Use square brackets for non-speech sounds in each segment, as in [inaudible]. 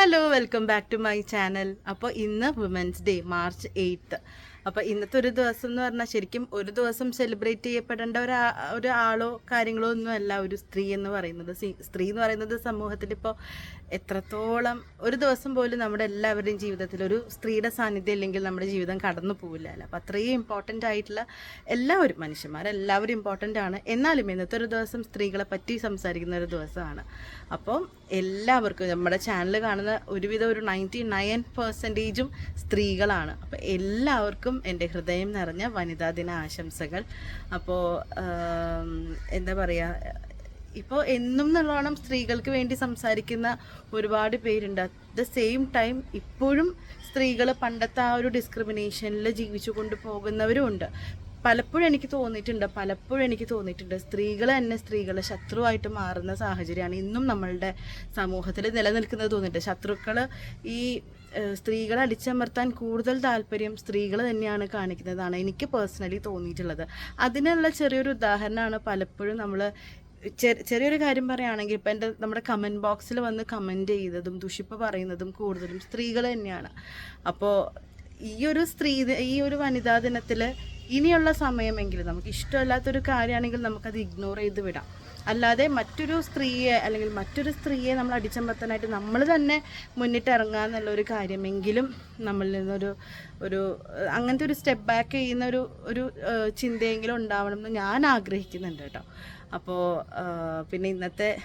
Hello welcome back to my channel അപ്പോൾ ഇന്ന് women's day March eighth അപ്പോൾ ഇന്നത്തെ ഒരു ദിവസം എന്ന് പറഞ്ഞാൽ ശരിക്കും ഒരു ദിവസം സെലിബ്രേറ്റ് ചെയ്യപ്പെടേണ്ട ഒരു ഒരാളോ കാര്യങ്ങളോ ഒന്നും അല്ല ഒരു സ്ത്രീ എന്ന് പറയുന്നത്. സ്ത്രീ എന്ന് പറയുന്നത് സമൂഹത്തിൽ ഇപ്പോൾ എത്രത്തോളം ഒരു ദിവസം പോലും നമ്മുടെ എല്ലാവരുടെയും ജീവിതത്തിൽ ഒരു സ്ത്രീയുടെ സാന്നിധ്യം ഇല്ലെങ്കിൽ നമ്മുടെ ജീവിതം കടന്നു പോവില്ല അപ്പോൾ അത്രയും ഇമ്പോർട്ടന്റ് ആയിട്ടുള്ള എല്ലാവരും മനുഷ്യന്മാരെല്ലാവരും ഇമ്പോർട്ടന്റ് ആണ്. എന്നാലും ഇന്നത്തെ ഒരു ദിവസം സ്ത്രീകളെ പറ്റി സംസാരിക്കുന്ന ഒരു ദിവസമാണ്. അപ്പോൾ എല്ലാവർക്കും നമ്മുടെ ചാനൽ കാണുന്ന ഒരുവിധം ഒരു നയന്റി നയൻ പെർസെന്റേജും സ്ത്രീകളാണ്. അപ്പോൾ എല്ലാവർക്കും എന്റെ ഹൃദയം നിറഞ്ഞ വനിതാ ദിന ആശംസകൾ. അപ്പോൾ എന്താ പറയുക ഇപ്പോൾ എന്നും നല്ലോണം സ്ത്രീകൾക്ക് വേണ്ടി സംസാരിക്കുന്ന ഒരുപാട് പേരുണ്ട്. അറ്റ് ദ സെയിം ടൈം ഇപ്പോഴും സ്ത്രീകൾ പണ്ടത്തെ ആ ഒരു ഡിസ്ക്രിമിനേഷനിൽ ജീവിച്ചു കൊണ്ട് പോകുന്നവരും ഉണ്ട്. പലപ്പോഴും എനിക്ക് തോന്നിയിട്ടുണ്ട് പലപ്പോഴും എനിക്ക് തോന്നിയിട്ടുണ്ട്. സ്ത്രീകൾ തന്നെ സ്ത്രീകളെ ശത്രുവായിട്ട് മാറുന്ന സാഹചര്യമാണ് ഇന്നും നമ്മളുടെ സമൂഹത്തിൽ നിലനിൽക്കുന്നത് തോന്നിയിട്ട് ശത്രുക്കൾ ഈ സ്ത്രീകളെ അടിച്ചമർത്താൻ കൂടുതൽ താല്പര്യം സ്ത്രീകൾ തന്നെയാണ് കാണിക്കുന്നതാണ് എനിക്ക് പേഴ്സണലി തോന്നിയിട്ടുള്ളത്. അതിനുള്ള ചെറിയൊരു ഉദാഹരണമാണ് പലപ്പോഴും നമ്മൾ ചെറിയൊരു കാര്യം പറയുകയാണെങ്കിൽ ഇപ്പം എന്റെ നമ്മുടെ കമന്റ് ബോക്സിൽ വന്ന് കമന്റ് ചെയ്തതും ദുഷിപ്പ് പറയുന്നതും കൂടുതലും സ്ത്രീകൾ തന്നെയാണ്. അപ്പോൾ ഈ ഒരു സ്ത്രീ ഈ ഒരു വനിതാ ദിനത്തിൽ ഇനിയുള്ള സമയമെങ്കിലും നമുക്ക് ഇഷ്ടമല്ലാത്തൊരു കാര്യമാണെങ്കിൽ നമുക്കത് ഇഗ്നോർ ചെയ്ത് വിടാം. അല്ലാതെ മറ്റൊരു സ്ത്രീയെ അല്ലെങ്കിൽ മറ്റൊരു സ്ത്രീയെ നമ്മൾ അടിച്ചമർത്താനായിട്ട് നമ്മൾ തന്നെ മുന്നിട്ട് ഇറങ്ങുക എന്നുള്ള ഒരു കാര്യമെങ്കിലും നമ്മളിൽ നിന്നൊരു ഒരു അങ്ങനത്തെ ഒരു സ്റ്റെപ്പ് ബാക്ക് ചെയ്യുന്ന ഒരു ഒരു ചിന്തയെങ്കിലും ഉണ്ടാവണം എന്ന് ഞാൻ ആഗ്രഹിക്കുന്നുണ്ട് കേട്ടോ. അപ്പോൾ പിന്നെ ഇന്നത്തെ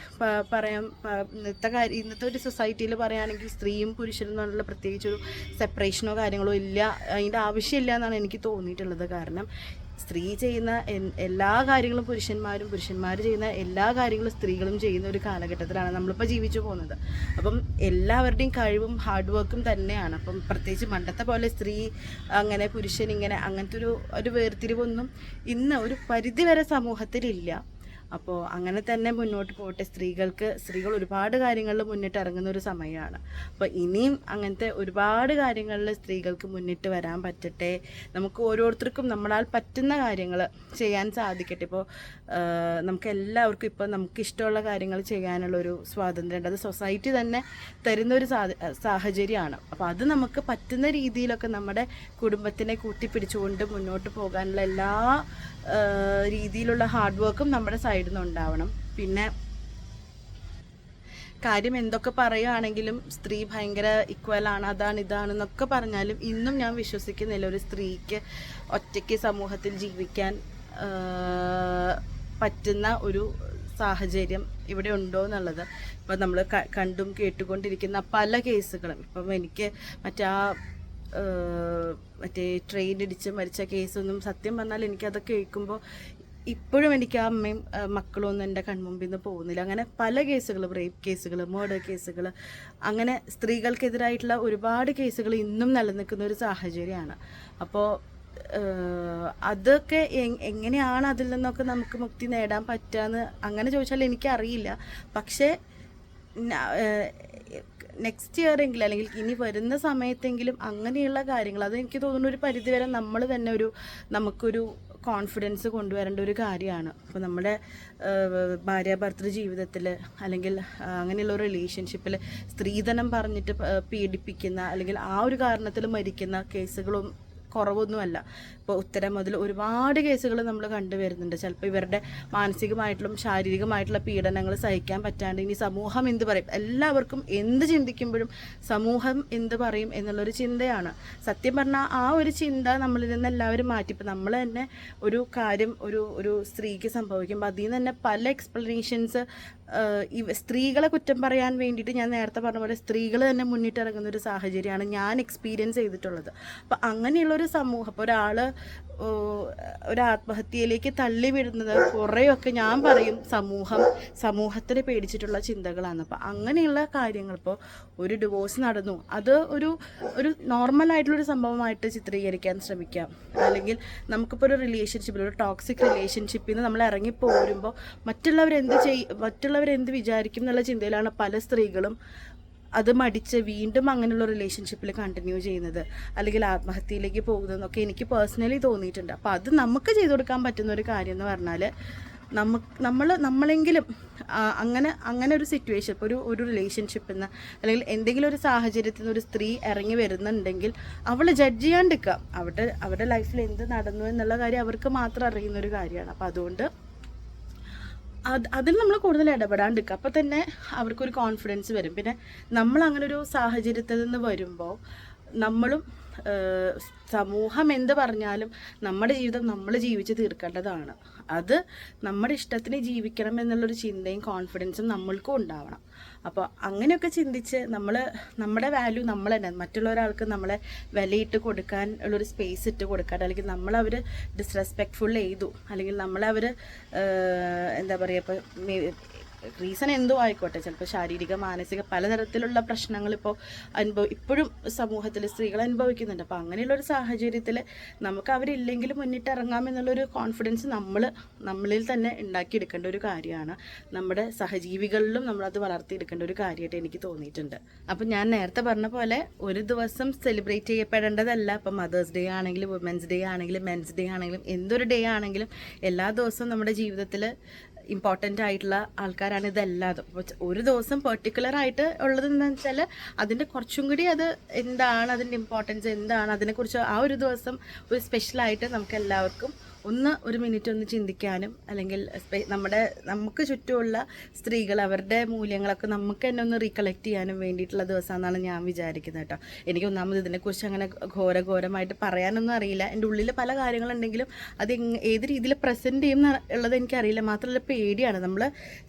പറയാം ഇന്നത്തെ കാര്യം ഇന്നത്തെ ഒരു സൊസൈറ്റിയിൽ പറയുകയാണെങ്കിൽ സ്ത്രീയും പുരുഷനും എന്നുള്ള പ്രത്യേകിച്ചൊരു സെപ്പറേഷനോ കാര്യങ്ങളോ ഇല്ല അതിന്റെ ആവശ്യമില്ല എന്നാണ് എനിക്ക് തോന്നിയിട്ടുള്ളത്. കാരണം സ്ത്രീ ചെയ്യുന്ന എല്ലാ കാര്യങ്ങളും പുരുഷന്മാരും പുരുഷന്മാർ ചെയ്യുന്ന എല്ലാ കാര്യങ്ങളും സ്ത്രീകളും ചെയ്യുന്ന ഒരു കാലഘട്ടത്തിലാണ് നമ്മളിപ്പോൾ ജീവിച്ചു പോകുന്നത്. അപ്പം എല്ലാവരുടെയും കഴിവും ഹാർഡ് വർക്കും തന്നെയാണ്. അപ്പം പ്രത്യേകിച്ച് പണ്ടത്തെ പോലെ സ്ത്രീ അങ്ങനെ പുരുഷൻ ഇങ്ങനെ അങ്ങനത്തെ ഒരു ഒരു വേർതിരിവൊന്നും ഇന്ന് ഒരു പരിധിവരെ സമൂഹത്തിലില്ല. അപ്പോൾ അങ്ങനെ തന്നെ മുന്നോട്ട് പോട്ടെ. സ്ത്രീകൾക്ക് സ്ത്രീകൾ ഒരുപാട് കാര്യങ്ങളിൽ മുന്നിട്ട് ഇറങ്ങുന്ന ഒരു സമയമാണ്. അപ്പോൾ ഇനിയും അങ്ങനത്തെ ഒരുപാട് കാര്യങ്ങളിൽ സ്ത്രീകൾക്ക് മുന്നിട്ട് വരാൻ പറ്റട്ടെ. നമുക്ക് ഓരോരുത്തർക്കും നമ്മളാൽ പറ്റുന്ന കാര്യങ്ങൾ ചെയ്യാൻ സാധിക്കട്ടെ. ഇപ്പോൾ നമുക്ക് എല്ലാവർക്കും ഇപ്പോൾ നമുക്ക് ഇഷ്ടമുള്ള കാര്യങ്ങൾ ചെയ്യാനുള്ള ഒരു സ്വാതന്ത്ര്യം ഉണ്ട് അത് സൊസൈറ്റി തന്നെ തരുന്ന ഒരു സാഹചര്യമാണ്. അപ്പോൾ അത് നമുക്ക് പറ്റുന്ന രീതിയിലൊക്കെ നമ്മുടെ കുടുംബത്തിനെ കൂട്ടിപ്പിടിച്ചുകൊണ്ട് മുന്നോട്ട് പോകാനുള്ള എല്ലാ രീതിയിലുള്ള ഹാർഡ് വർക്കും നമ്മുടെ സൈഡിൽ നിന്ന് ഉണ്ടാവണം പിന്നെ കാര്യം എന്തൊക്കെ പറയുകയാണെങ്കിലും സ്ത്രീ ഭയങ്കര ഇക്വൽ ആണ് അതാണ് ഇതാണെന്നൊക്കെ പറഞ്ഞാലും ഇന്നും ഞാൻ വിശ്വസിക്കുന്നില്ല ഒരു സ്ത്രീക്ക് ഒറ്റയ്ക്ക് സമൂഹത്തിൽ ജീവിക്കാൻ പറ്റുന്ന ഒരു സാഹചര്യം ഇവിടെ ഉണ്ടോ എന്നുള്ളത്. ഇപ്പം നമ്മൾ കണ്ടും കേട്ടുകൊണ്ടിരിക്കുന്ന പല കേസുകളും. ഇപ്പം എനിക്ക് മറ്റാ മറ്റേ ട്രെയിൻ ഇടിച്ച് മരിച്ച കേസൊന്നും സത്യം പറഞ്ഞാൽ എനിക്കതൊക്കെ കേൾക്കുമ്പോൾ ഇപ്പോഴും എനിക്ക് ആ അമ്മയും മക്കളും ഒന്നും എന്റെ കൺമുമ്പിൽ നിന്ന് പോകുന്നില്ല. അങ്ങനെ പല കേസുകൾ റേപ്പ് കേസുകൾ മേർഡർ കേസുകൾ അങ്ങനെ സ്ത്രീകൾക്കെതിരായിട്ടുള്ള ഒരുപാട് കേസുകൾ ഇന്നും നിലനിൽക്കുന്ന ഒരു സാഹചര്യമാണ്. അപ്പോൾ അതൊക്കെ എങ്ങനെയാണ് അതിൽ നിന്നൊക്കെ നമുക്ക് മുക്തി നേടാൻ പറ്റുകയെന്ന് അങ്ങനെ ചോദിച്ചാൽ എനിക്കറിയില്ല. പക്ഷേ നെക്സ്റ്റ് ഇയർ എങ്കിലും അല്ലെങ്കിൽ ഇനി വരുന്ന സമയത്തെങ്കിലും അങ്ങനെയുള്ള കാര്യങ്ങൾ അത് എനിക്ക് തോന്നുന്നു ഒരു പരിധിവരെ നമ്മൾ തന്നെ ഒരു നമുക്കൊരു കോൺഫിഡൻസ് കൊണ്ടുവരേണ്ട ഒരു കാര്യമാണ്. അപ്പോൾ നമ്മുടെ ഭാര്യ ഭർത്തൃ ജീവിതത്തിൽ അല്ലെങ്കിൽ അങ്ങനെയുള്ള ഒരു റിലേഷൻഷിപ്പിൽ സ്ത്രീധനം പറഞ്ഞിട്ട് പീഡിപ്പിക്കുന്ന അല്ലെങ്കിൽ ആ ഒരു കാരണത്തിൽ മരിക്കുന്ന കേസുകളും കുറവൊന്നുമല്ല. ഇപ്പോൾ ഉത്തരം മുതൽ ഒരുപാട് കേസുകൾ നമ്മൾ കണ്ടുവരുന്നുണ്ട്. ചിലപ്പോൾ ഇവരുടെ മാനസികമായിട്ടുള്ള ശാരീരികമായിട്ടുള്ള പീഡനങ്ങൾ സഹിക്കാൻ പറ്റാണ്ട് ഇനി സമൂഹം എന്ത് പറയും? എല്ലാവർക്കും എന്ത് ചിന്തിക്കുമ്പോഴും സമൂഹം എന്ത് പറയും എന്നുള്ളൊരു ചിന്തയാണ്. സത്യം പറഞ്ഞാൽ ആ ഒരു ചിന്ത നമ്മളിൽ നിന്ന് എല്ലാവരും മാറ്റി. ഇപ്പം നമ്മൾ തന്നെ ഒരു കാര്യം ഒരു ഒരു സ്ത്രീക്ക് സംഭവിക്കുമ്പോൾ അതിൽ നിന്ന് തന്നെ പല എക്സ്പ്ലനേഷൻസ് സ്ത്രീകളെ കുറ്റം പറയാൻ വേണ്ടിയിട്ട് ഞാൻ നേരത്തെ പറഞ്ഞ പോലെ സ്ത്രീകൾ തന്നെ മുന്നിട്ടിറങ്ങുന്ന ഒരു സാഹചര്യമാണ് ഞാൻ എക്സ്പീരിയൻസ് ചെയ്തിട്ടുള്ളത്. അപ്പം അങ്ങനെയുള്ളൊരു സമൂഹം അപ്പോൾ ഒരാൾ ഒരു ആത്മഹത്യയിലേക്ക് തള്ളിവിടുന്നത് കുറേയൊക്കെ ഞാൻ പറയും സമൂഹം സമൂഹത്തിനെ പേടിച്ചിട്ടുള്ള ചിന്തകളാണ്. അപ്പം അങ്ങനെയുള്ള കാര്യങ്ങൾ ഇപ്പോൾ ഒരു ഡിവോഴ്സ് നടന്നു. അത് ഒരു ഒരു നോർമൽ ആയിട്ടുള്ളൊരു സംഭവമായിട്ട് ചിത്രീകരിക്കാൻ ശ്രമിക്കാം. അല്ലെങ്കിൽ നമുക്കിപ്പോൾ ഒരു റിലേഷൻഷിപ്പിൽ ഒരു ടോക്സിക് റിലേഷൻഷിപ്പിൽ നിന്ന് നമ്മൾ ഇറങ്ങി പോരുമ്പോൾ മറ്റുള്ളവരെന്ത് ചെയ് മറ്റുള്ളവരെന്ത് വിചാരിക്കും എന്നുള്ള ചിന്തയിലാണ് പല സ്ത്രീകളും അത് മടിച്ച് വീണ്ടും അങ്ങനെയുള്ള റിലേഷൻഷിപ്പിൽ കണ്ടിന്യൂ ചെയ്യുന്നത്. അല്ലെങ്കിൽ ആത്മഹത്യയിലേക്ക് പോകുന്നതെന്നൊക്കെ എനിക്ക് പേഴ്സണലി തോന്നിയിട്ടുണ്ട്. അപ്പോൾ അത് നമുക്ക് ചെയ്തു കൊടുക്കാൻ പറ്റുന്ന ഒരു കാര്യം എന്ന് പറഞ്ഞാൽ നമുക്ക് നമ്മൾ നമ്മളെങ്കിലും അങ്ങനെ അങ്ങനെ ഒരു സിറ്റുവേഷൻ ഇപ്പോൾ ഒരു ഒരു റിലേഷൻഷിപ്പിൽ നിന്ന് അല്ലെങ്കിൽ എന്തെങ്കിലും ഒരു സാഹചര്യത്തിൽ നിന്ന് ഒരു സ്ത്രീ ഇറങ്ങി വരുന്നുണ്ടെങ്കിൽ അവൾ ജഡ്ജ് ചെയ്യാണ്ടിരിക്കുക. അവരുടെ അവരുടെ ലൈഫിൽ എന്ത് നടന്നു എന്നുള്ള കാര്യം അവർക്ക് മാത്രം അറിയുന്ന ഒരു കാര്യമാണ്. അപ്പോൾ അതുകൊണ്ട് അത് അതിൽ നമ്മൾ കൂടുതൽ ഇടപെടാണ്ടിരിക്കുക. അപ്പോൾ തന്നെ അവർക്കൊരു കോൺഫിഡൻസ് വരും. പിന്നെ നമ്മൾ അങ്ങനെ ഒരു സാഹചര്യത്തിൽ നിന്ന് വരുമ്പോൾ നമ്മളും സമൂഹം എന്ത് പറഞ്ഞാലും നമ്മുടെ ജീവിതം നമ്മൾ ജീവിച്ച് തീർക്കേണ്ടതാണ്. അത് നമ്മുടെ ഇഷ്ടത്തിന് ജീവിക്കണം എന്നുള്ളൊരു ചിന്തയും കോൺഫിഡൻസും നമ്മൾക്കും ഉണ്ടാവണം. അപ്പോൾ അങ്ങനെയൊക്കെ ചിന്തിച്ച് നമ്മൾ നമ്മുടെ വാല്യൂ നമ്മൾ തന്നെ മറ്റുള്ള ഒരാൾക്ക് നമ്മളെ വിലയിട്ട് കൊടുക്കാൻ ഉള്ളൊരു സ്പേസ് ഇട്ട് കൊടുക്കാൻ അല്ലെങ്കിൽ നമ്മളവർ ഡിസ്റെസ്പെക്ട്ഫുൾ ചെയ്തു അല്ലെങ്കിൽ നമ്മളവർ എന്താ പറയുക ഇപ്പോൾ റീസൺ എന്തോ ആയിക്കോട്ടെ. ചിലപ്പോൾ ശാരീരിക മാനസിക പലതരത്തിലുള്ള പ്രശ്നങ്ങൾ ഇപ്പോൾ അനുഭവ ഇപ്പോഴും സമൂഹത്തിൽ സ്ത്രീകൾ അനുഭവിക്കുന്നുണ്ട്. അപ്പോൾ അങ്ങനെയുള്ള ഒരു സാഹചര്യത്തിൽ നമുക്ക് അവരില്ലെങ്കിൽ മുന്നിട്ട് ഇറങ്ങാം എന്നുള്ളൊരു കോൺഫിഡൻസ് നമ്മൾ നമ്മളിൽ തന്നെ ഉണ്ടാക്കിയെടുക്കേണ്ട ഒരു കാര്യമാണ്. നമ്മുടെ സഹജീവികളിലും നമ്മളത് വളർത്തിയെടുക്കേണ്ട ഒരു കാര്യമായിട്ട് എനിക്ക് തോന്നിയിട്ടുണ്ട്. അപ്പോൾ ഞാൻ നേരത്തെ പറഞ്ഞ പോലെ ഒരു ദിവസം സെലിബ്രേറ്റ് ചെയ്യപ്പെടേണ്ടതല്ല. ഇപ്പം മദേഴ്സ് ഡേ ആണെങ്കിലും വുമൻസ് ഡേ ആണെങ്കിലും മെൻസ് ഡേ ആണെങ്കിലും എന്തൊരു ഡേ ആണെങ്കിലും എല്ലാ ദിവസവും നമ്മുടെ ജീവിതത്തിൽ ഇമ്പോർട്ടന്റ് ആയിട്ടുള്ള ആൾക്കാരാണ് ഇതെല്ലാതും. ഒരു ദിവസം പെർട്ടിക്കുലർ ആയിട്ട് ഉള്ളത് എന്താണെന്ന് വെച്ചാൽ അതിന്റെ കുറച്ചും കൂടി അത് എന്താണ് അതിന്റെ ഇമ്പോർട്ടൻസ് എന്താണ് അതിനെക്കുറിച്ച് ആ ഒരു ദിവസം ഒരു സ്പെഷ്യലായിട്ട് നമുക്ക് എല്ലാവർക്കും ഒന്ന് ഒരു മിനിറ്റ് ഒന്ന് ചിന്തിക്കാനും അല്ലെങ്കിൽ നമ്മുടെ നമുക്ക് ചുറ്റുമുള്ള സ്ത്രീകൾ അവരുടെ മൂല്യങ്ങളൊക്കെ നമുക്ക് തന്നെ ഒന്ന് റീകളക്ട് ചെയ്യാനും വേണ്ടിയിട്ടുള്ള ദിവസമാണെന്നാണ് ഞാൻ വിചാരിക്കുന്നത് കേട്ടോ. എനിക്ക് ഒന്നാമത് ഇതിനെക്കുറിച്ച് അങ്ങനെ ഘോര ഘോരമായിട്ട് പറയാനൊന്നും അറിയില്ല. എന്റെ ഉള്ളിൽ പല കാര്യങ്ങളുണ്ടെങ്കിലും അത് ഏത് രീതിയിൽ പ്രസന്റ് ചെയ്യും ഉള്ളത് എനിക്കറിയില്ല. മാത്രമല്ല പേടിയാണ്. നമ്മൾ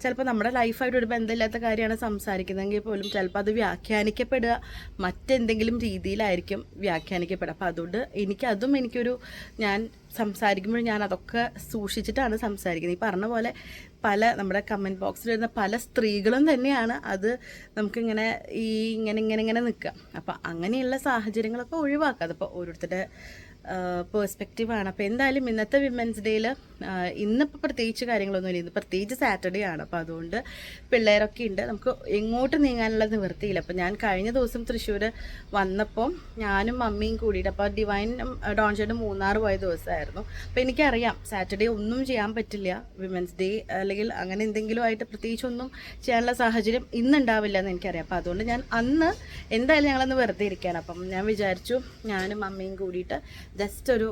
ചിലപ്പോൾ നമ്മുടെ ലൈഫായിട്ട് ഒരു ബന്ധമില്ലാത്ത കാര്യമാണ് സംസാരിക്കുന്നതെങ്കിൽ പോലും ചിലപ്പോൾ അത് വ്യാഖ്യാനിക്കപ്പെടുക. മറ്റെന്തെങ്കിലും രീതിയിലായിരിക്കും വ്യാഖ്യാനിക്കപ്പെടുക. അപ്പോൾ അതുകൊണ്ട് എനിക്കതും എനിക്കൊരു ഞാൻ സംസാരിക്കുമ്പോൾ ഞാൻ അതൊക്കെ സൂക്ഷിച്ചിട്ടാണ് സംസാരിക്കുന്നത്. ഈ പറഞ്ഞ പോലെ പല നമ്മുടെ കമന്റ് ബോക്സിൽ വരുന്ന പല സ്ത്രീകളും തന്നെയാണ് അത് നമുക്കിങ്ങനെ ഈ ഇങ്ങനെ ഇങ്ങനെ ഇങ്ങനെ നിൽക്കുക. അപ്പോൾ അങ്ങനെയുള്ള സാഹചര്യങ്ങളൊക്കെ ഒഴിവാക്കുക. അതിപ്പോൾ ഓരോരുത്തരുടെ പേഴ്സ്പെക്റ്റീവാണ് അപ്പോൾ എന്തായാലും ഇന്നത്തെ വിമൻസ് ഡേയിൽ ഇന്നിപ്പോൾ പ്രത്യേകിച്ച് കാര്യങ്ങളൊന്നുമില്ല. ഇന്ന് പ്രത്യേകിച്ച് സാറ്റർഡേ ആണ്. അപ്പോൾ അതുകൊണ്ട് പിള്ളേരൊക്കെ ഉണ്ട്. നമുക്ക് എങ്ങോട്ട് നീങ്ങാനുള്ള നിവൃത്തിയില്ല. അപ്പോൾ ഞാൻ കഴിഞ്ഞ ദിവസം തൃശ്ശൂർ വന്നപ്പോൾ ഞാനും മമ്മിയും കൂടിയിട്ട് അപ്പോൾ ഡിവൈൻ ഡോൺഷേഡ് മൂന്നാർ പോയ ദിവസമായിരുന്നു. അപ്പോൾ എനിക്കറിയാം സാറ്റർഡേ ഒന്നും ചെയ്യാൻ പറ്റില്ല. വിമൻസ് ഡേ അല്ലെങ്കിൽ അങ്ങനെ എന്തെങ്കിലും ആയിട്ട് പ്രത്യേകിച്ച് ഒന്നും ചെയ്യാനുള്ള സാഹചര്യം ഇന്നുണ്ടാവില്ല എന്ന് എനിക്കറിയാം. അപ്പോൾ അതുകൊണ്ട് ഞാൻ അന്ന് എന്തായാലും ഞങ്ങളന്ന് വെറുതെ ഇരിക്കുകയാണ്. അപ്പം ഞാൻ വിചാരിച്ചു ഞാനും മമ്മിയും കൂടിയിട്ട് ജസ്റ്റ് ഒരു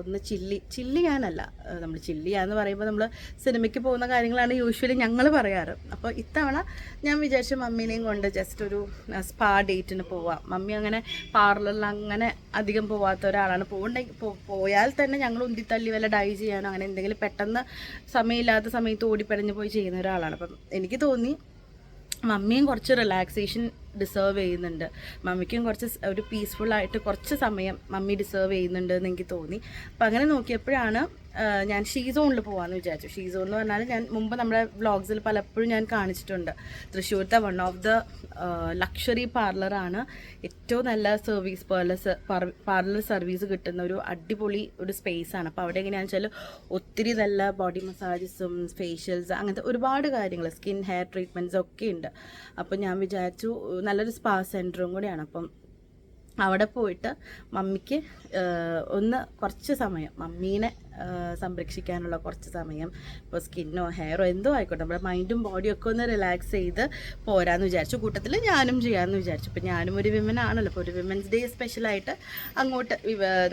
ഒന്ന് ചില്ലി ചില്ലി ഞാനല്ല. നമ്മൾ ചില്ലി എന്ന് പറയുമ്പോൾ നമ്മൾ സിനിമയ്ക്ക് പോകുന്ന കാര്യങ്ങളാണ് യൂഷ്വലി ഞങ്ങൾ പറയാറ്. അപ്പോൾ ഇത്തവണ ഞാൻ വിചാരിച്ചു മമ്മീനെയും കൊണ്ട് ജസ്റ്റ് ഒരു സ്പാ ഡേറ്റിന് പോവാം. മമ്മി അങ്ങനെ പാർലറിൽ അങ്ങനെ അധികം പോവാത്ത ഒരാളാണ്. പോകണ്ടെങ്കിൽ പോയാൽ തന്നെ ഞങ്ങൾ ഉന്തിത്തള്ളി വല്ല ഡൈ ചെയ്യാനോ അങ്ങനെ എന്തെങ്കിലും പെട്ടെന്ന് സമയമില്ലാത്ത സമയത്ത് ഓടിപ്പടഞ്ഞ് പോയി ചെയ്യുന്ന ഒരാളാണ്. അപ്പം എനിക്ക് തോന്നി മമ്മിയും കുറച്ച് റിലാക്സേഷൻ ഡിസേർവ് ചെയ്യുന്നുണ്ട്. മമ്മിക്കും കുറച്ച് ഒരു പീസ്ഫുൾ ആയിട്ട് കുറച്ച് സമയം മമ്മി ഡിസേർവ് ചെയ്യുന്നുണ്ട് എന്ന് എനിക്ക് തോന്നി. അപ്പം അങ്ങനെ നോക്കിയപ്പോഴാണ് ഞാൻ ഷീസോണിൽ പോകാമെന്ന് വിചാരിച്ചു. ഷീസോൺ എന്ന് പറഞ്ഞാൽ ഞാൻ മുമ്പ് നമ്മുടെ വ്ളോഗ്സിൽ പലപ്പോഴും ഞാൻ കാണിച്ചിട്ടുണ്ട്. തൃശ്ശൂരത്തെ വൺ ഓഫ് ദ ലക്ഷറി പാർലറാണ് ഏറ്റവും നല്ല സർവീസ് പാർലർ പാർലർ സർവീസ് കിട്ടുന്ന ഒരു അടിപൊളി ഒരു സ്പേസ് ആണ്. അപ്പോൾ അവിടെ എങ്ങനെയാണെന്ന് വെച്ചാൽ ഒത്തിരി നല്ല ബോഡി മസാജസും ഫേഷ്യൽസ് അങ്ങനത്തെ ഒരുപാട് കാര്യങ്ങൾ സ്കിൻ ഹെയർ ട്രീറ്റ്മെന്റ്സ് ഒക്കെ ഉണ്ട്. അപ്പോൾ ഞാൻ വിചാരിച്ചു നല്ലൊരു സ്പാ സെന്ററും കൂടിയാണ്. അപ്പം അവിടെ പോയിട്ട് മമ്മിക്ക് ഒന്ന് കുറച്ച് സമയം മമ്മീനെ സംരക്ഷിക്കാനുള്ള കുറച്ച് സമയം. ഇപ്പോൾ സ്കിന്നോ ഹെയറോ എന്തോ ആയിക്കോട്ടെ നമ്മുടെ മൈൻഡും ബോഡിയും ഒക്കെ ഒന്ന് റിലാക്സ് ചെയ്ത് പോരാന്ന് വിചാരിച്ചു. കൂട്ടത്തിൽ ഞാനും ചെയ്യാമെന്ന് വിചാരിച്ചു. ഇപ്പോൾ ഞാനും ഒരു വിമൻ ആണല്ലോ. അപ്പോൾ ഒരു വിമൻസ് ഡേ സ്പെഷ്യലായിട്ട് അങ്ങോട്ട്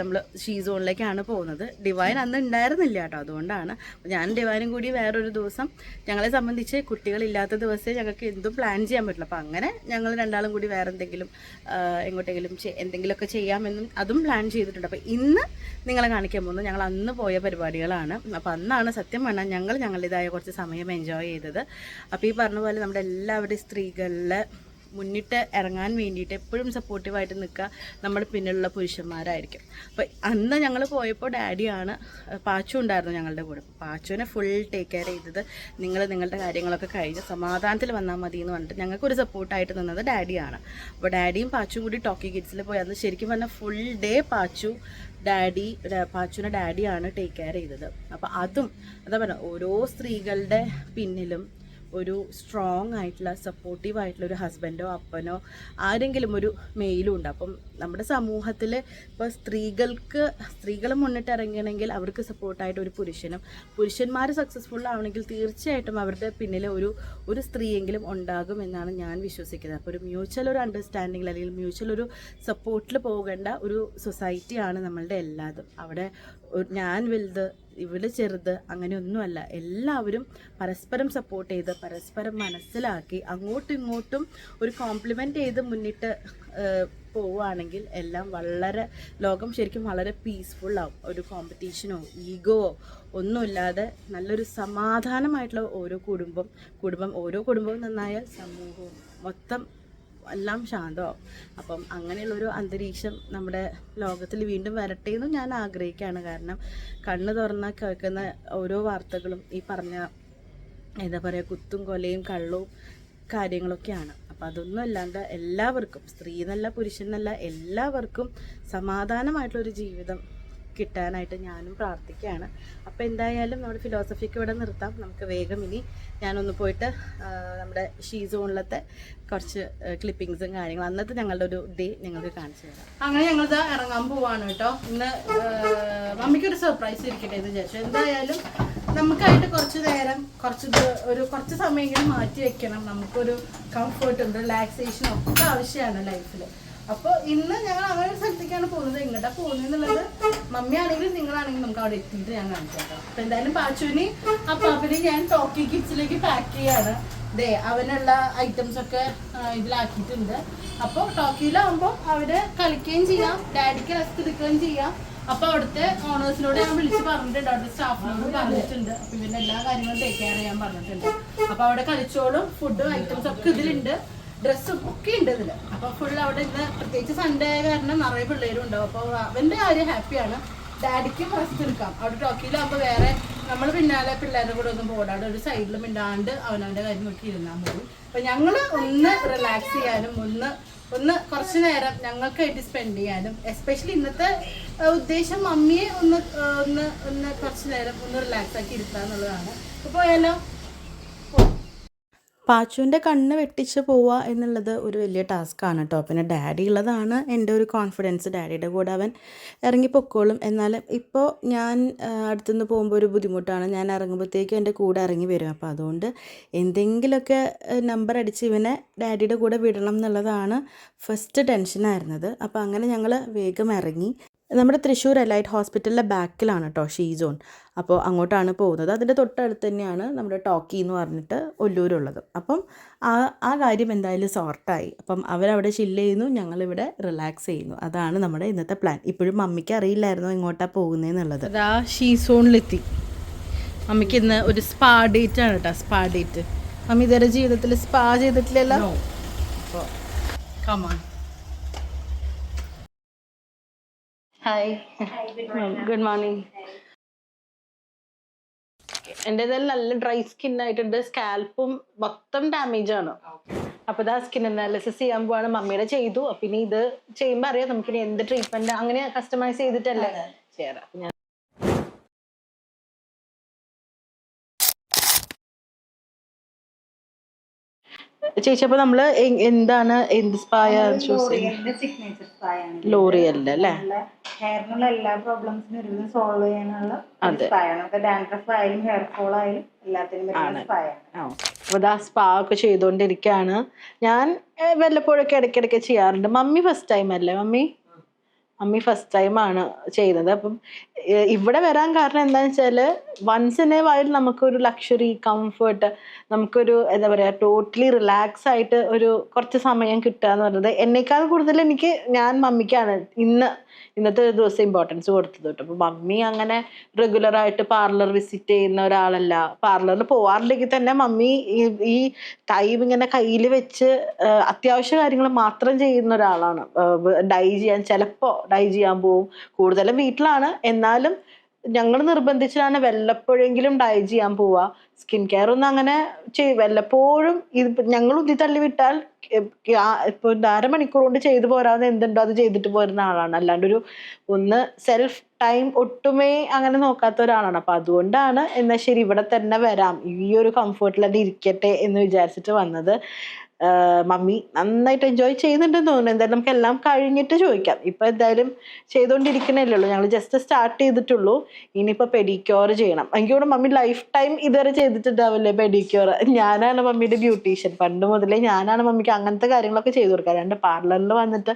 നമ്മൾ ഷീസോണിലേക്കാണ് പോകുന്നത്. ഡിവൈൻ അന്ന് ഉണ്ടായിരുന്നില്ല കേട്ടോ അതുകൊണ്ടാണ്. ഞാനും ഡിവൈനും കൂടി വേറൊരു ദിവസം ഞങ്ങളെ സംബന്ധിച്ച് കുട്ടികളില്ലാത്ത ദിവസമേ ഞങ്ങൾക്ക് എന്തും പ്ലാൻ ചെയ്യാൻ പറ്റില്ല. അപ്പോൾ അങ്ങനെ ഞങ്ങൾ രണ്ടാളും കൂടി വേറെ എന്തെങ്കിലും എങ്ങോട്ടെങ്കിലും എന്തെങ്കിലുമൊക്കെ ചെയ്യാമെന്നും അതും പ്ലാൻ ചെയ്തിട്ടുണ്ട്. അപ്പോൾ ഇന്ന് നിങ്ങളെ കാണിക്കാൻ പോകുന്നത് ഞങ്ങൾ അന്ന് പോയ പരിപാടികളാണ്. അപ്പോൾ അന്നാണ് സത്യം പറഞ്ഞാൽ ഞങ്ങൾ ഞങ്ങളുടേതായ കുറച്ച് സമയം എൻജോയ് ചെയ്തത്. അപ്പോൾ ഈ പറഞ്ഞ പോലെ നമ്മുടെ എല്ലാവരുടെയും സ്ത്രീകളിലെ മുന്നിട്ട് ഇറങ്ങാൻ വേണ്ടിയിട്ട് എപ്പോഴും സപ്പോർട്ടീവായിട്ട് നിൽക്കുക നമ്മുടെ പിന്നിലുള്ള പുരുഷന്മാരായിരിക്കും. അപ്പോൾ അന്ന് ഞങ്ങൾ പോയപ്പോൾ ഡാഡിയാണ് പാച്ചു ഉണ്ടായിരുന്നു ഞങ്ങളുടെ കൂടെ. പാച്ചുവിനെ ഫുൾ ടേക്ക് കെയർ ചെയ്തത് നിങ്ങൾ നിങ്ങളുടെ കാര്യങ്ങളൊക്കെ കഴിഞ്ഞ് സമാധാനത്തിൽ വന്നാൽ മതി എന്ന് പറഞ്ഞിട്ട് ഞങ്ങൾക്കൊരു സപ്പോർട്ടായിട്ട് നിന്നത് ഡാഡിയാണ് അപ്പോൾ ഡാഡിയും പാച്ചും കൂടി ടോക്കി കിഡ്സിൽ പോയി. അന്ന് ശരിക്കും പറഞ്ഞാൽ ഫുൾ ഡേ പാച്ചു ഡാഡി പാച്ചുവിനെ ഡാഡിയാണ് ടേക്ക് കെയർ ചെയ്തത്. അപ്പോൾ അതും അതാ പറഞ്ഞ ഓരോ സ്ത്രീകളുടെ പിന്നിലും ഒരു സ്ട്രോങ് ആയിട്ടുള്ള സപ്പോർട്ടീവ് ആയിട്ടുള്ള ഒരു ഹസ്ബൻഡോ അപ്പനോ ആരെങ്കിലും ഒരു മെയിലും ഉണ്ട്. അപ്പം നമ്മുടെ സമൂഹത്തിൽ ഇപ്പോൾ സ്ത്രീകൾക്ക് സ്ത്രീകൾ മുന്നിട്ട് ഇറങ്ങണമെങ്കിൽ അവർക്ക് സപ്പോർട്ടായിട്ട് ഒരു പുരുഷനും പുരുഷന്മാർ സക്സസ്ഫുൾ ആവണമെങ്കിൽ തീർച്ചയായിട്ടും അവരുടെ പിന്നിൽ ഒരു ഒരു സ്ത്രീയെങ്കിലും ഉണ്ടാകും എന്നാണ് ഞാൻ വിശ്വസിക്കുന്നത്. അപ്പോൾ ഒരു മ്യൂച്വൽ ഒരു അണ്ടർസ്റ്റാൻഡിങ്ങിൽ അല്ലെങ്കിൽ മ്യൂച്വൽ ഒരു സപ്പോർട്ടിൽ പോകേണ്ട ഒരു സൊസൈറ്റിയാണ് നമ്മളുടെ എല്ലാതും. അവിടെ ഞാൻ വലുത് ഇവിടെ ചെറുത് അങ്ങനെയൊന്നുമല്ല. എല്ലാവരും പരസ്പരം സപ്പോർട്ട് ചെയ്ത് പരസ്പരം മനസ്സിലാക്കി അങ്ങോട്ടും ഇങ്ങോട്ടും ഒരു കോംപ്ലിമെന്റ് ചെയ്ത് മുന്നിട്ട് പോവുകയാണെങ്കിൽ എല്ലാം വളരെ ലോകം ശരിക്കും വളരെ പീസ്ഫുൾ ആവും. ഒരു കോമ്പറ്റീഷനോ ഈഗോവോ ഒന്നുമില്ലാതെ നല്ലൊരു സമാധാനമായിട്ടുള്ള ഓരോ കുടുംബം കുടുംബം ഓരോ കുടുംബവും നന്നായാൽ സമൂഹവും മൊത്തം എല്ലാം ശാന്തമാവും. അപ്പം അങ്ങനെയുള്ളൊരു അന്തരീക്ഷം നമ്മുടെ ലോകത്തിൽ വീണ്ടും വരട്ടെ എന്നും ഞാൻ ആഗ്രഹിക്കുകയാണ്. കാരണം കണ്ണ് തുറന്ന കേൾക്കുന്ന ഓരോ വാർത്തകളും ഈ പറഞ്ഞ എന്താ പറയുക കുത്തും കൊലയും കള്ളവും കാര്യങ്ങളൊക്കെയാണ്. അപ്പം അതൊന്നും അല്ലാണ്ട് എല്ലാവർക്കും സ്ത്രീ എന്നല്ല പുരുഷൻ എന്നല്ല എല്ലാവർക്കും സമാധാനമായിട്ടുള്ളൊരു ജീവിതം കിട്ടാനായിട്ട് ഞാനും പ്രാർത്ഥിക്കുകയാണ്. അപ്പോൾ എന്തായാലും നമ്മുടെ ഫിലോസഫിക്ക് ഇവിടെ നിർത്താം. നമുക്ക് വേഗം ഇനി ഞാനൊന്ന് പോയിട്ട് നമ്മുടെ ഷീ സോണിലത്തെ കുറച്ച് ക്ലിപ്പിങ്സും കാര്യങ്ങളും അന്നത്തെ ഞങ്ങളുടെ ഒരു ഡേ ഞങ്ങൾക്ക് കാണിച്ചു തരാം. അങ്ങനെ ഞങ്ങളിത് ഇറങ്ങാൻ പോവാണ് കേട്ടോ. ഇന്ന് മമ്മിക്കൊരു സർപ്രൈസ് ഇരിക്കട്ടെ എന്ന് വിചാരിച്ചു. എന്തായാലും നമുക്കായിട്ട് കുറച്ച് നേരം കുറച്ച് ഒരു കുറച്ച് സമയമെങ്കിലും മാറ്റി വെക്കണം. നമുക്കൊരു കംഫർട്ടും റിലാക്സേഷനും ഒക്കെ ആവശ്യമാണ് ലൈഫിൽ അപ്പോൾ ഇന്ന് ഞങ്ങൾ അങ്ങനെ ഒരു സ്ഥലത്തേക്കാണ് പോകുന്നത്. എങ്ങോട്ടാ പോകുന്നത് മമ്മി ആണെങ്കിലും നിങ്ങളാണെങ്കിലും നമുക്ക് അവിടെ എത്തിയിട്ട് ഞാൻ കാണിച്ചേക്കാം അപ്പൊ എന്തായാലും ആ അപ്പാപ്പിനെ ഞാൻ ടോക്കി കിഡ്സിലേക്ക് പാക്ക് ചെയ്യാണ്. ദേ അവനുള്ള ഐറ്റംസ് ഒക്കെ ഇതിലാക്കിയിട്ടുണ്ട്. അപ്പോൾ ടോക്കിയിലാവുമ്പോൾ അവർ കളിക്കുകയും ചെയ്യാം. ഡാഡിക്ക് റെസ്റ്റ് എടുക്കുകയും ചെയ്യാം. അപ്പൊ അവിടുത്തെ ഓണേഴ്സിനോട് ഞാൻ വിളിച്ച് പറഞ്ഞിട്ടുണ്ട്. അവിടുത്തെ സ്റ്റാഫിനോട് പറഞ്ഞിട്ടുണ്ട്. അപ്പൊ ഇവരുടെ എല്ലാ കാര്യങ്ങളും ടേക്ക് കെയർ ചെയ്യാൻ പറഞ്ഞിട്ടുണ്ട്. അപ്പൊ അവിടെ കളിച്ചോളും ഫുഡും ഐറ്റംസ് ഒക്കെ ഇതിലുണ്ട്. ഡ്രസ്സും ഒക്കെ ഉണ്ട് ഇതിൽ. അപ്പൊ ഫുൾ അവിടെ ഇന്ന് പ്രത്യേകിച്ച് സൺഡേ കാരണം നിറയെ പിള്ളേരും ഉണ്ടാവും. അപ്പൊ അവന്റെ കാര്യം ഹാപ്പിയാണ് ഡാഡിക്ക് റെസ്റ്റ് എടുക്കാം. അവിടെ ടോക്കിയിലാകുമ്പോൾ വേറെ നമ്മൾ പിന്നാലെ പിള്ളേരുടെ കൂടെ ഒന്നും പോടാണ്ട് ഒരു സൈഡിൽ മിണ്ടാണ്ട് അവനവന്റെ കാര്യം നോക്കി ഇരുന്നാൽ മതി. അപ്പൊ ഞങ്ങൾ ഒന്ന് റിലാക്സ് ചെയ്യാനും ഒന്ന് ഒന്ന് കുറച്ച് നേരം ഞങ്ങൾക്കായിട്ട് സ്പെൻഡ് ചെയ്യാനും എസ്പെഷ്യലി ഇന്നത്തെ ഉദ്ദേശം മമ്മിയെ ഒന്ന് ഒന്ന് ഒന്ന് കുറച്ച് നേരം ഒന്ന് റിലാക്സ് ആക്കി ഇരുത്തുക എന്നുള്ളതാണ് അപ്പോൾ പാച്ചുവിന്റെ കണ്ണ് വെട്ടിച്ച് പോവുക എന്നുള്ളത് ഒരു വലിയ ടാസ്ക്കാണ് കേട്ടോ. പിന്നെ ഡാഡി ഉള്ളതാണ് എന്റെ ഒരു കോൺഫിഡൻസ്. ഡാഡിയുടെ കൂടെ അവൻ ഇറങ്ങി പൊക്കോളും എന്നാലും ഇപ്പോൾ ഞാൻ അടുത്തുനിന്ന് പോകുമ്പോൾ ഒരു ബുദ്ധിമുട്ടാണ്. ഞാൻ ഇറങ്ങുമ്പോഴത്തേക്കും എന്റെ കൂടെ ഇറങ്ങി വരും. അപ്പോൾ അതുകൊണ്ട് എന്തെങ്കിലുമൊക്കെ നമ്പർ അടിച്ച് ഇവനെ ഡാഡിയുടെ കൂടെ വിടണം എന്നുള്ളതാണ് ഫസ്റ്റ് ടെൻഷനായിരുന്നത് അപ്പോൾ അങ്ങനെ ഞങ്ങൾ വേഗം ഇറങ്ങി. നമ്മുടെ തൃശ്ശൂർ എലൈറ്റ് ഹോസ്പിറ്റലിന്റെ ബാക്കിലാണ് കേട്ടോ ഷീസോൺ അപ്പോൾ അങ്ങോട്ടാണ് പോകുന്നത്. അതിന്റെ തൊട്ടടുത്ത് തന്നെയാണ് നമ്മുടെ ടോക്കി എന്ന് പറഞ്ഞിട്ട് ഒല്ലൂരുള്ളത്. അപ്പം ആ ആ കാര്യം എന്തായാലും സോർട്ടായി അപ്പം അവരവിടെ ചില്ല് ചെയ്യുന്നു ഞങ്ങളിവിടെ റിലാക്സ് ചെയ്യുന്നു. അതാണ് നമ്മുടെ ഇന്നത്തെ പ്ലാൻ ഇപ്പോഴും മമ്മിക്ക് അറിയില്ലായിരുന്നു എങ്ങോട്ടാണ് പോകുന്നതെന്നുള്ളത് അതാ ഷീസോണിലെത്തി മമ്മിക്ക് ഇന്ന് ഒരു സ്പാ ഡേറ്റ് ആണ് കേട്ടോ സ്പാ ഡേറ്റ് മമ്മി ഇതുവരെ ജീവിതത്തിൽ സ്പാ ചെയ്തിട്ടില്ലല്ലോ? അപ്പോൾ ഹായ് ഗുഡ് മോർണിംഗ് എന്റെതെല്ലാം നല്ല ഡ്രൈ സ്കിൻ ആയിട്ടുണ്ട്. സ്കാൽപ്പും മൊത്തം ഡാമേജ് ആണ്. അപ്പൊ ഇതാ സ്കിൻ അനാലിസിസ് ചെയ്യാൻ പോവാണ്. മമ്മിയുടെ ചെയ്തു. അപ്പൊ ഇനി ഇത് ചെയ്യുമ്പോ അറിയാം. നമുക്കിനി എന്ത് ട്രീറ്റ്മെന്റ് അങ്ങനെ കസ്റ്റമൈസ് ചെയ്തിട്ടല്ലേ ചെയ്യാറ്. ചേച്ചി അപ്പൊ നമ്മൾ എന്താണ് എന്ത് സ്പായ ചൂസ് ചെയ്യുന്നത് ലോറിയലിന്റെ അല്ലേ? നല്ല ഹെയറിനുള്ള എല്ലാ പ്രോബ്ലംസിനും ഒരുവിധം സോൾവ് ചെയ്യാനുള്ള അതെ. സ്പായ ആണ് നമുക്ക് ഡാൻഡ്രഫ് ആയാലും ഹെയർ ഫോൾ ആയാലും എല്ലാത്തിനും പറ്റുന്ന സ്പായ ആണ് ആ സ്പാ ഒക്കെ ചെയ്തുകൊണ്ടിരിക്കുകയാണ് ഞാൻ വല്ലപ്പോഴൊക്കെ ഇടയ്ക്കിടയ്ക്ക് ചെയ്യാറുണ്ട്. മമ്മി ഫസ്റ്റ് ടൈം അല്ലേ മമ്മി? മമ്മി ഫസ്റ്റ് ടൈം ആണ് ചെയ്യുന്നത്. അപ്പം ഇവിടെ വരാൻ കാരണം എന്താണെന്ന് വെച്ചാൽ വൺസ് ഇൻ എ വൈൽ നമുക്കൊരു ലക്ഷറി കംഫർട്ട് നമുക്കൊരു എന്താ പറയാ ടോട്ടലി റിലാക്സ് ആയിട്ട് ഒരു കുറച്ച് സമയം കിട്ടുക എന്ന് പറയുന്നത് എന്നേക്കാൾ കൂടുതൽ എനിക്ക് ഞാൻ മമ്മിക്കാണ് ഇന്ന് ഇന്നത്തെ ദിവസം ഇമ്പോർട്ടൻസ് കൊടുത്തത് കേട്ടോ. അപ്പൊ മമ്മി അങ്ങനെ റെഗുലറായിട്ട് പാർലർ വിസിറ്റ് ചെയ്യുന്ന ഒരാളല്ല. പാർലറിൽ പോവാറില്ലെങ്കിൽ തന്നെ മമ്മി ഈ ടൈം ഇങ്ങനെ കയ്യിൽ വെച്ച് അത്യാവശ്യ കാര്യങ്ങൾ മാത്രം ചെയ്യുന്ന ഒരാളാണ്. ഡൈ ചെയ്യാൻ ചിലപ്പോൾ ഡൈ ചെയ്യാൻ പോവും. കൂടുതലും വീട്ടിലാണ്. എന്നാലും ഞങ്ങൾ നിർബന്ധിച്ചാണ് വല്ലപ്പോഴെങ്കിലും ഡൈ ചെയ്യാൻ പോവുക. സ്കിൻ കെയർ ഒന്നും അങ്ങനെ ചെയ് വല്ലപ്പോഴും ഇത് ഞങ്ങൾ ഉന്തി തള്ളി വിട്ടാൽ ഇപ്പൊ അരമണിക്കൂർ കൊണ്ട് ചെയ്തു പോരാതെ എന്തുണ്ടോ അത് ചെയ്തിട്ട് പോരുന്ന ആളാണ്. അല്ലാണ്ട് ഒരു ഒന്ന് സെൽഫ് ടൈം ഒട്ടുമേ അങ്ങനെ നോക്കാത്ത ഒരാളാണ്. അപ്പൊ അതുകൊണ്ടാണ് എന്നാ ശരി ഇവിടെ തന്നെ വരാം. ഈ ഒരു കംഫർട്ടിൽ തന്നെ ഇരിക്കട്ടെ എന്ന് വിചാരിച്ചിട്ട് വന്നത്. മമ്മി നന്നായിട്ട് എൻജോയ് ചെയ്യുന്നുണ്ടെന്ന് തോന്നുന്നു. എന്തായാലും നമുക്ക് എല്ലാം കഴിഞ്ഞിട്ട് ചോദിക്കാം. ഇപ്പൊ എന്തായാലും ചെയ്തുകൊണ്ടിരിക്കണല്ലേ ഉള്ളൂ. ഞങ്ങൾ ജസ്റ്റ് സ്റ്റാർട്ട് ചെയ്തിട്ടുള്ളൂ. ഇനിയിപ്പോ പെഡിക്യൂർ ചെയ്യണം. എനിക്ക് തോന്നുന്നു മമ്മി ലൈഫ് ടൈം ഇതുവരെ ചെയ്തിട്ടുണ്ടാവില്ലേ പെഡിക്യൂർ ഞാനാണ് മമ്മിയുടെ ബ്യൂട്ടീഷ്യൻ പണ്ട് മുതലേ ഞാനാണ് മമ്മിക്ക് അങ്ങനത്തെ കാര്യങ്ങളൊക്കെ ചെയ്തു കൊടുക്കുക രണ്ട് പാർലറിൽ വന്നിട്ട്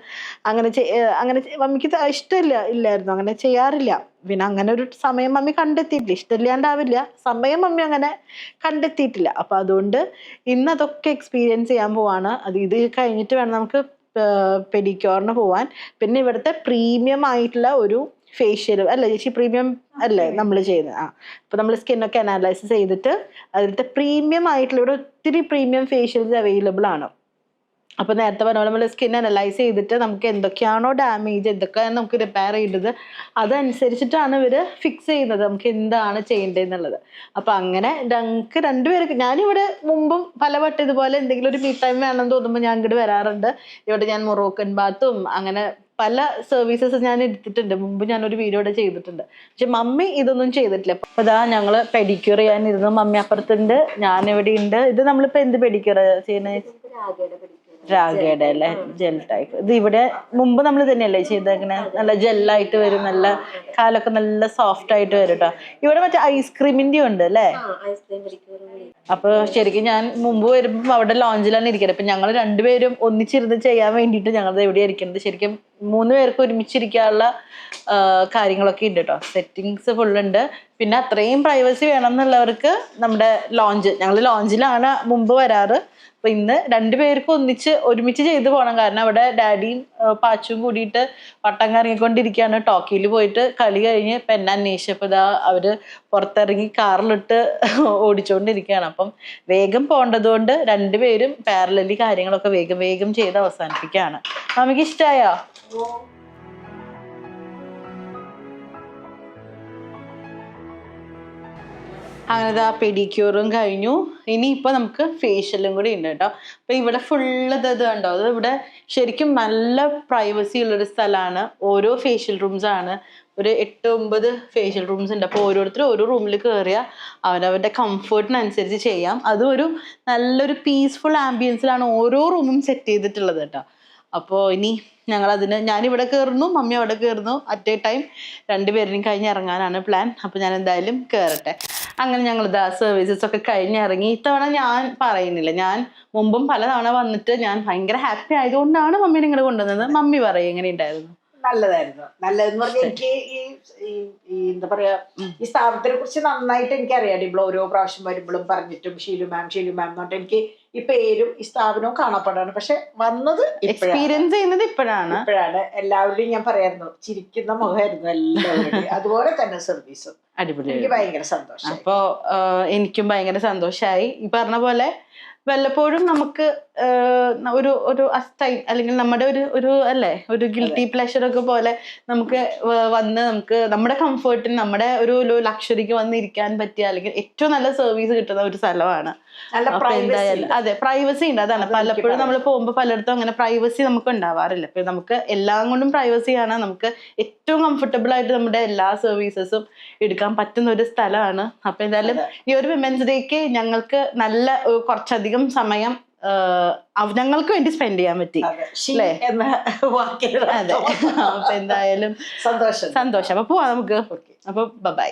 അങ്ങനെ അങ്ങനെ മമ്മിക്ക് ഇഷ്ടമില്ല ഇല്ലായിരുന്നു. അങ്ങനെ ചെയ്യാറില്ല. പിന്നെ അങ്ങനെ ഒരു സമയം മമ്മി കണ്ടെത്തിയിട്ടില്ല. ഇഷ്ടമില്ലാണ്ടാവില്ല. സമയം മമ്മി അങ്ങനെ കണ്ടെത്തിയിട്ടില്ല. അപ്പൊ അതുകൊണ്ട് ഇന്ന് അതൊക്കെ എക്സ്പീരിയൻസ് ചെയ്യാൻ പോവാണ്. അത് ഇത് കഴിഞ്ഞിട്ട് വേണം നമുക്ക് പെഡിക്യൂറിന് പോവാൻ. പിന്നെ ഇവിടുത്തെ പ്രീമിയം ആയിട്ടുള്ള ഒരു ഫേഷ്യൽ അല്ല ചേച്ചി പ്രീമിയം അല്ലേ നമ്മൾ ചെയ്യുന്നത്? ആ. അപ്പൊ നമ്മൾ സ്കിന്നൊക്കെ അനാലൈസ് ചെയ്തിട്ട് അതിലത്തെ പ്രീമിയം ആയിട്ടുള്ള ഇവിടെ ഒത്തിരി പ്രീമിയം ഫേഷ്യൽസ് അവൈലബിൾ ആണ്. അപ്പൊ നേരത്തെ പറഞ്ഞ പോലെ നമ്മൾ സ്കിൻ അനലൈസ് ചെയ്തിട്ട് നമുക്ക് എന്തൊക്കെയാണോ ഡാമേജ് എന്തൊക്കെയാണ് നമുക്ക് റിപ്പയർ ചെയ്യേണ്ടത് അതനുസരിച്ചിട്ടാണ് ഇവർ ഫിക്സ് ചെയ്യുന്നത്. നമുക്ക് എന്താണ് ചെയ്യേണ്ടതെന്നുള്ളത്. അപ്പൊ അങ്ങനെ ഞങ്ങൾക്ക് രണ്ടുപേർക്ക് ഞാനിവിടെ മുമ്പും പലവട്ടം ഇതുപോലെ എന്തെങ്കിലും ഒരു മീറ്റ് ടൈം വേണമെന്ന് തോന്നുമ്പോൾ ഞാൻ ഇങ്ങോട്ട് വരാറുണ്ട്. ഇവിടെ ഞാൻ മൊറോക്കൻ ബാത്തും അങ്ങനെ പല സർവീസസ് ഞാൻ എടുത്തിട്ടുണ്ട്. മുമ്പ് ഞാൻ ഒരു വീഡിയോ ഇവിടെ ചെയ്തിട്ടുണ്ട്. പക്ഷെ മമ്മി ഇതൊന്നും ചെയ്തിട്ടില്ല. അപ്പൊ ഇതാ ഞങ്ങൾ പെഡിക്യൂർ ചെയ്യാനിരുന്നു. മമ്മി അപ്പുറത്തുണ്ട് ഞാൻ ഇവിടെ ഉണ്ട് ഇത് നമ്മളിപ്പോ എന്ത് പെഡിക്യൂർ ചെയ്യുന്നത് രാഗയുടെ അല്ലെ ജെൽ ടൈപ്പ്. ഇത് ഇവിടെ മുമ്പ് നമ്മൾ തന്നെയല്ലേ ചെയ്തേക്കണേ? നല്ല ജെല്ലായിട്ട് വരും നല്ല കാലൊക്കെ നല്ല സോഫ്റ്റ് ആയിട്ട് വരും കേട്ടോ ഇവിടെ മറ്റേ ഐസ്ക്രീമിന്റെ ഉണ്ട് അല്ലേ? അപ്പൊ ശരിക്കും ഞാൻ മുമ്പ് വരുമ്പോൾ അവിടെ ലോഞ്ചിലാണ് ഇരിക്കുന്നത് അപ്പൊ ഞങ്ങൾ രണ്ടുപേരും ഒന്നിച്ചിരുന്ന് ചെയ്യാൻ വേണ്ടിയിട്ട് ഞങ്ങൾ ഇവിടെ ഇരിക്കുന്നത് ശരിക്കും മൂന്ന് പേർക്ക് ഒരുമിച്ചിരിക്കാനുള്ള കാര്യങ്ങളൊക്കെ ഉണ്ട് കേട്ടോ സെറ്റിങ്സ് ഫുള്ളുണ്ട് പിന്നെ അത്രയും പ്രൈവസി വേണം എന്നുള്ളവർക്ക് നമ്മുടെ ലോഞ്ച് ഞങ്ങൾ ലോഞ്ചിലാണ് മുമ്പ് വരാറ്. അപ്പൊ ഇന്ന് രണ്ടുപേർക്കും ഒന്നിച്ച് ഒരുമിച്ച് ചെയ്തു പോകണം കാരണം അവിടെ ഡാഡിയും പാച്ചും കൂടിയിട്ട് വട്ടം കറങ്ങിക്കൊണ്ടിരിക്കുകയാണ്. ടോക്കിയിൽ പോയിട്ട് കളി കഴിഞ്ഞ് പെണ്ണ എന്നെ അന്വേഷിച്ചപ്പോൾ ഇതാ അവർ പുറത്തിറങ്ങി കാറിലിട്ട് ഓടിച്ചുകൊണ്ടിരിക്കുകയാണ് അപ്പം വേഗം പോകേണ്ടത് കൊണ്ട് രണ്ടുപേരും പാരലലി കാര്യങ്ങളൊക്കെ വേഗം വേഗം ചെയ്ത് അവസാനിപ്പിക്കുകയാണ്. നമുക്ക് ഇഷ്ടമായോ അങ്ങനെ ആ പെഡിക്യൂറും കഴിഞ്ഞു. ഇനി ഇപ്പൊ നമുക്ക് ഫേഷ്യലും കൂടി ഉണ്ട് കേട്ടോ. അപ്പൊ ഇവിടെ ഫുള്ള് ഇത് ഇത് കണ്ടോ? അത് ഇവിടെ ശരിക്കും നല്ല പ്രൈവസി ഉള്ളൊരു സ്ഥലമാണ് ഓരോ ഫേഷ്യൽ റൂംസ് ആണ്. ഒരു എട്ട് ഒമ്പത് ഫേഷ്യൽ റൂംസ് ഉണ്ട്. അപ്പോൾ ഓരോരുത്തരും ഓരോ റൂമിൽ കയറിയാൽ അവരവരുടെ കംഫർട്ടിനനുസരിച്ച് ചെയ്യാം. അതും ഒരു നല്ലൊരു പീസ്ഫുൾ ആംബിയൻസിലാണ് ഓരോ റൂമും സെറ്റ് ചെയ്തിട്ടുള്ളത് കേട്ടോ. അപ്പോൾ ഇനി ഞങ്ങൾ അതിന് ഞാനിവിടെ കയറുന്നു മമ്മി അവിടെ കയറുന്നു അറ്റ് എ ടൈം രണ്ടുപേരും കഴിഞ്ഞ് ഇറങ്ങാനാണ് പ്ലാൻ അപ്പോൾ ഞാൻ എന്തായാലും കയറട്ടെ അങ്ങനെ ഞങ്ങൾ ഇതാ സർവീസസ് ഒക്കെ കഴിഞ്ഞ് ഇറങ്ങി ഇത്തവണ ഞാൻ പറയുന്നില്ല. ഞാൻ മുമ്പും പലതവണ വന്നിട്ട് ഞാൻ ഭയങ്കര ഹാപ്പി ആയതുകൊണ്ടാണ് മമ്മീനെ ഇങ്ങോട്ട് കൊണ്ടുവന്നത്. മമ്മി പറയും എങ്ങനെ ഉണ്ടായിരുന്നു നല്ലതായിരുന്നു. നല്ലതെന്ന് പറഞ്ഞാൽ എനിക്ക് ഈ എന്താ പറയാ ഈ സ്ഥാപനത്തിനെ കുറിച്ച് നന്നായിട്ട് എനിക്ക് അറിയാം ഇപ്പോൾ ഓരോ പ്രാവശ്യം വരുമ്പോഴും പറഞ്ഞിട്ടും ഷീലു മാം ഷീലു മാം എന്ന് പറഞ്ഞിട്ട് എനിക്ക് ഈ പേരും ഈ സ്ഥാപനവും കാണപ്പെടാണ്. പക്ഷെ വന്നത് എക്സ്പീരിയൻസ് ചെയ്യുന്നത് ഇപ്പോഴാണ്. ഇപ്പോഴാണ്. എല്ലാവരുടെയും ഞാൻ പറയായിരുന്നു ചിരിക്കുന്ന മുഖമായിരുന്നു എല്ലാവരുടെയും. [laughs] അതുപോലെ തന്നെ സർവീസും അടിപൊളി എനിക്ക് ഭയങ്കര സന്തോഷം അപ്പോ എനിക്കും ഭയങ്കര സന്തോഷമായി ഈ പറഞ്ഞ പോലെ വല്ലപ്പോഴും നമുക്ക് ഒരു ഒരു അസ്ഥൈ അല്ലെങ്കിൽ നമ്മുടെ ഒരു ഒരു അല്ലേ ഒരു ഗിൽറ്റി പ്ലഷർ ഒക്കെ പോലെ നമുക്ക് വന്ന് നമുക്ക് നമ്മുടെ കംഫർട്ടിന് നമ്മുടെ ഒരു ലക്ഷറിക്ക് വന്ന് ഇരിക്കാൻ പറ്റിയ അല്ലെങ്കിൽ ഏറ്റവും നല്ല സർവീസ് കിട്ടുന്ന ഒരു സ്ഥലമാണ്. അതെ പ്രൈവസി ഉണ്ട്. അതാണ്. പലപ്പോഴും നമ്മൾ പോകുമ്പോൾ പലയിടത്തും അങ്ങനെ പ്രൈവസി നമുക്ക് ഉണ്ടാവാറില്ല. ഇപ്പൊ നമുക്ക് എല്ലാം കൊണ്ടും പ്രൈവസിയാണ് നമുക്ക് ഏറ്റവും കംഫർട്ടബിൾ ആയിട്ട് നമ്മുടെ എല്ലാ സർവീസസും എടുക്കാൻ പറ്റുന്ന ഒരു സ്ഥലമാണ്. അപ്പൊ എന്തായാലും ഈ ഒരു വിമൻസ് ഡേക്ക് ഞങ്ങൾക്ക് നല്ല ഏഹ്, കുറച്ചധികം സമയം ഞങ്ങൾക്ക് വേണ്ടി സ്പെൻഡ് ചെയ്യാൻ പറ്റി. അതെ. അപ്പൊ എന്തായാലും സന്തോഷം. സന്തോഷം. അപ്പൊ പോവാം നമുക്ക്. അപ്പൊ ബൈ.